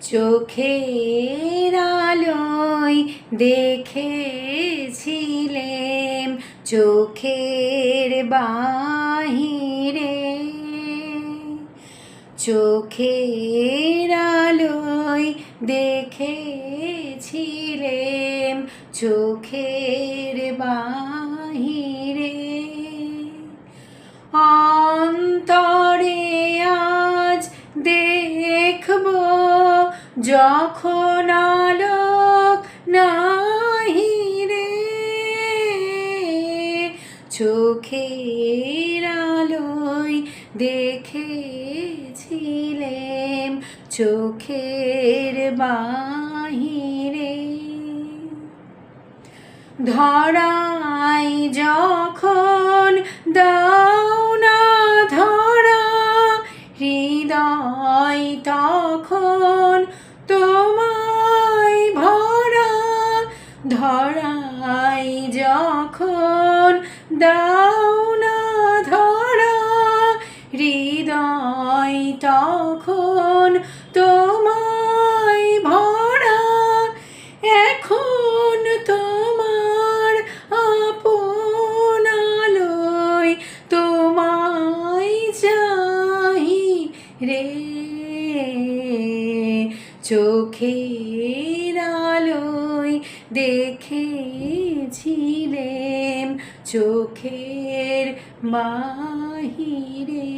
চোখের আলোয় দেখেছিলেম চোখের বাহিরে। চোখের আলোয় দেখেছিলেম চোখের বাহিরে। যখন আলোক নাহি রে, চোখের আলোয় দেখেছিলেম চোখের বাহিরে। ধরাই যখন দাও না ধরা, হৃদয় তখন ধরাই যখন দাও না ধরা হৃদয়, তখন তোমায় ভরা। এখন তোমার আপন তোমায় চাহি রে। চোখের আলোয় দেখেছিলেম চোখের বাহিরে